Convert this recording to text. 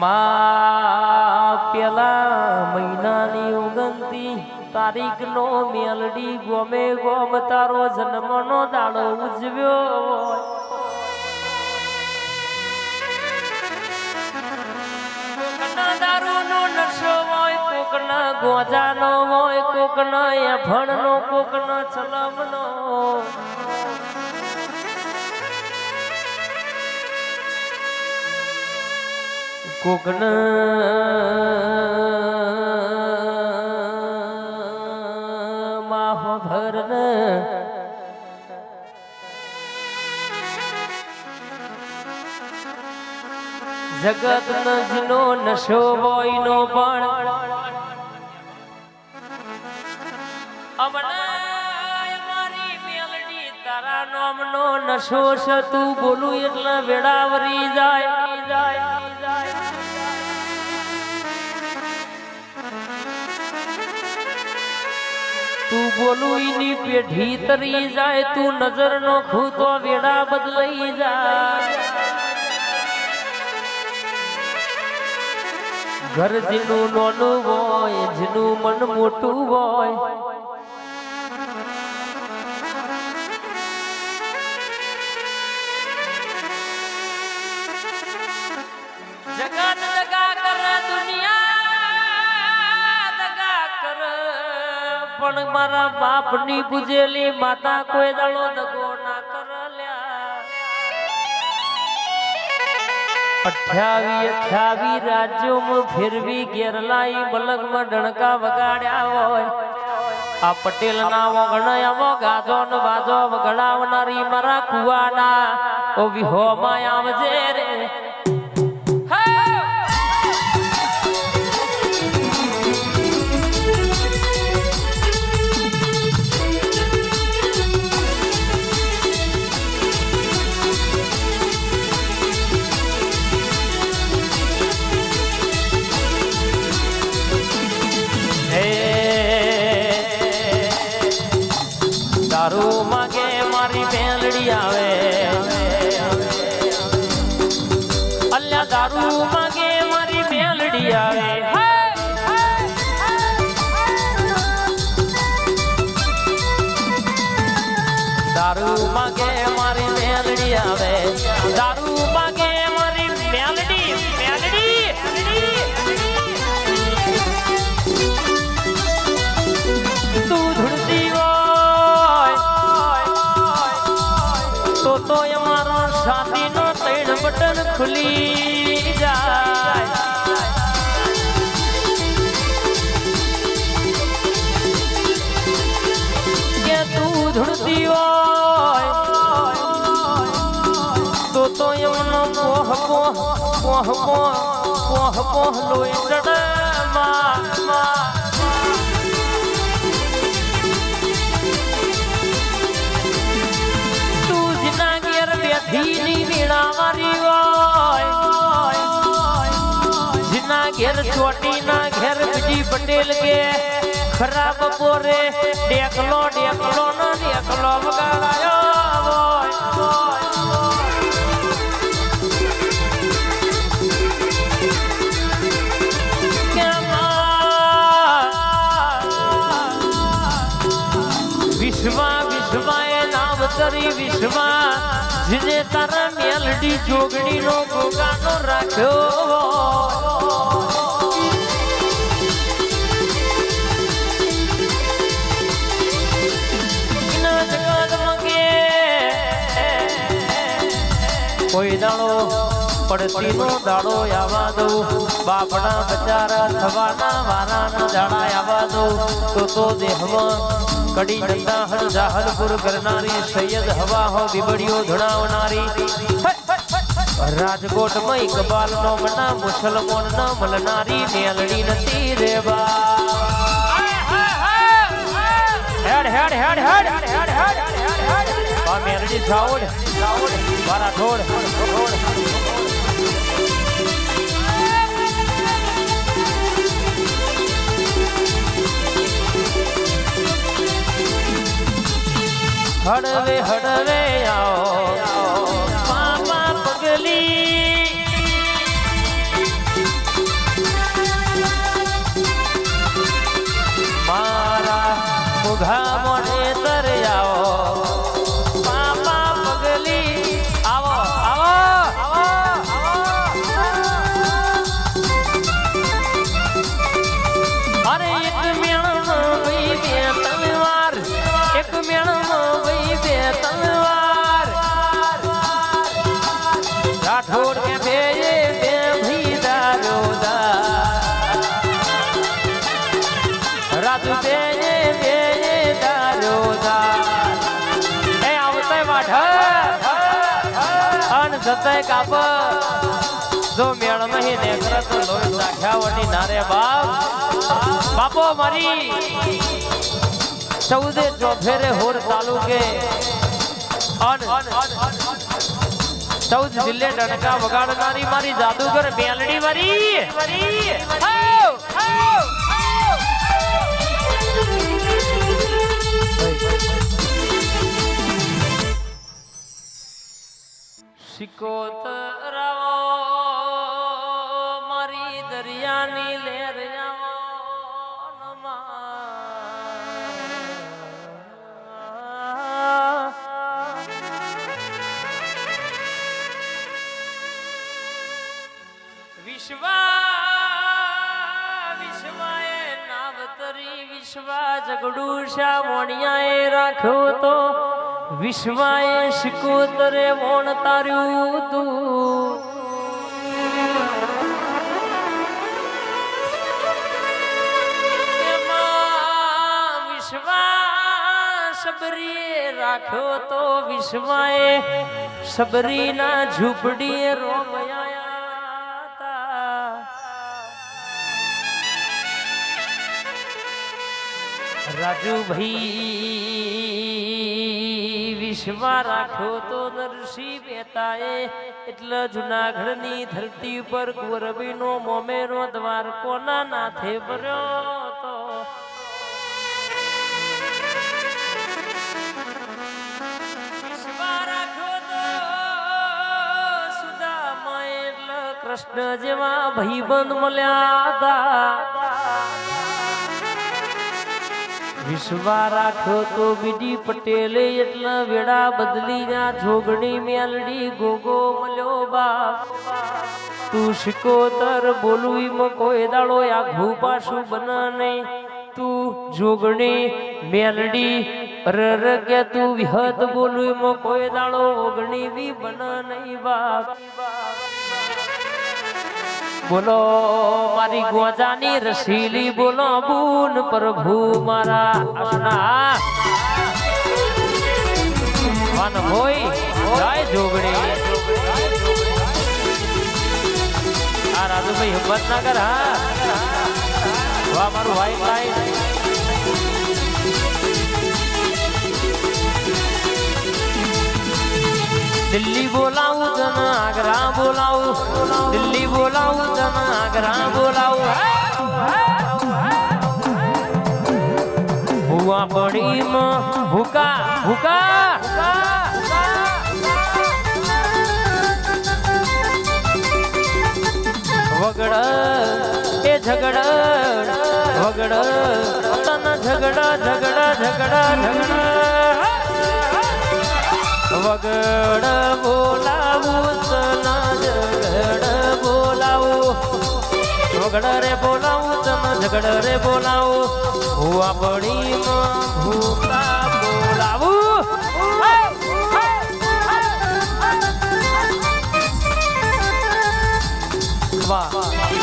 માં પેલા મહિનાની ઓગણતી તારીખ નો મેલડી ગોમે ગોમ તારો જન્મનો દાડો ઉજવ્યો. કોકના ગોજાનો હોય, કોકના એભણનો કોકના ચલમનો કોકના માહો ભરને. જગત નજનો નશો હોય નો પણ નશો છે, તું બોલું એટલે વેળાવરી જાય જાય. તું બોલું ની પેઢી તરી જાય, તું નજર નો ખૂતો વેડા બદલાઈ જાય. ઘર જેનું નોનું હોય જેનું મન મોટું હોય. પણ મારા બાપની પૂજેલી માતા કોઈ દળો દગો ના કરલ્યા અઠ્યાવી અઠ્યાવી રાજ્યોમાં ફેરવી ઘેરલાઈ મલકમાં ડણકા વગાડ્યા હોય. આ પટેલ ના વગણાયાવો ગાજો નો વાજો વગડાવનારી મારા કુવાના. ઓ વિહોમાં આવજે રે. દારૂ માગે મારી મેલડી આવે. દારૂ માગે મારી મેલડી મેલડી તું ધૂળતી હોય, તો તો અમારો શાદીનો તૈણ બટન ખુલી જાય. પોહ પોહ પોહ પોહ લોહી ચડે, માં માં. તું જીના ઘેર બેઠીની વીણા મારી હોય. જીના ઘેર ચોટીના ઘેર બીજી પટેલ કે ખરાબ પોરે ડેકલો ડેકલો નો ડેકલો વગાડાયો હોય. વિશ્વા વિશ્વા એ નામ તરી વિશ્વા, જેને તારા મેલડી જોગણી નો ગોગાનો રાખ્યો. કોઈ દાડો પડતી નો દાડો આવા દઉં, બાપડા બચારા થવાના વારા દાડા આવા દઉં, તો તો દેહમાં કડી નંદા હર જાહલપુર કરનારી સૈયદ હવા હો બીબડીઓ ધણાવનારી. રાજકોટ મય કબાલ નો મના, મુસલમાન ના મલનારી, મેલડી નથી રેવા. હેડ હેડ હેડ હેડ હેડ હેડ હેડ મેલડી જાવડ જાવડ મારા ઢોળ ઢોળ હળવે હળવે આવો. મામા પગલી. મારા ઉઘા વાઢ અન જતે કાપ જો મેળ નહીં નેત્ર તો લોહી નાખ્યા વટી નારે બાપ. બાપો મારી. ચૌદે ચોફેરે હોર તાલુકે. ચૌદ જિલ્લે ડણકા વગાડનારી મારી જાદુગર બેલડી મારી હાઉ. મારી દરિયાની લેર વિશ્વા વિશ્વાએ નાવતરી વિશ્વા જગડું શા મોણિયાએ રાખ્યો તો વિશ્વાએ શિકોતરે વોણ તાર્યું તું. સબરીએ રાખ્યો તો વિશ્વાએ સબરીના ઝૂંપડીએ રોમયા રાજુ રાજુભાઈ વિશ્વા રાખ્યો તો નરસિંહ મહેતાએ એટલે જુનાગઢની ધરતી પર કુંવરબીનો મોમેરો દ્વારકોના નાથે ભર્યો તો વિશ્વા રાખ્યો તો સુદામાએ એટલે કૃષ્ણ જેવા ભાઈબંધ મળ્યા હતા. વિશ્વા રાખો તો બીડી પટેલ એટલા વેડા બદલી ના જોગણી મેલડી ગોગો મળ્યો બાપ. તું શિકોતર બોલું ઈમ કોઈ દાડો આઘું પાછું બના નહીં. તું જોગણી મેલડી રર કે તું વિહત બોલું ઈમ કોઈ દાડો ઓગણી બી બના નહીં બાપ. બોલો, મારી ગોજાની રસીલી બોલો, બુન પ્રભુ મારા આસના વન હોય, જાય જોગણી. આ રાજુભાઈ હિંમતનગર હા. વાહ, મારું વાઈટ લાઈન દિલ્હી બોલાવું તને આગ્રા બોલાવું દિલ્હી બોલાવું તને આગ્રા બોલાવું ભૂવા પડી ભૂકા ભૂકા વગડ એ ઝગડ વગડ તન ઝગડ ઝગડ ઝગડ ઝગડ વગડ બોલાવું તના ઝગડ બોલાવું. વગડ રે બોલાવું તને ઝગડ રે બોલાવું. હું આપણી બોલાવું. વાહ.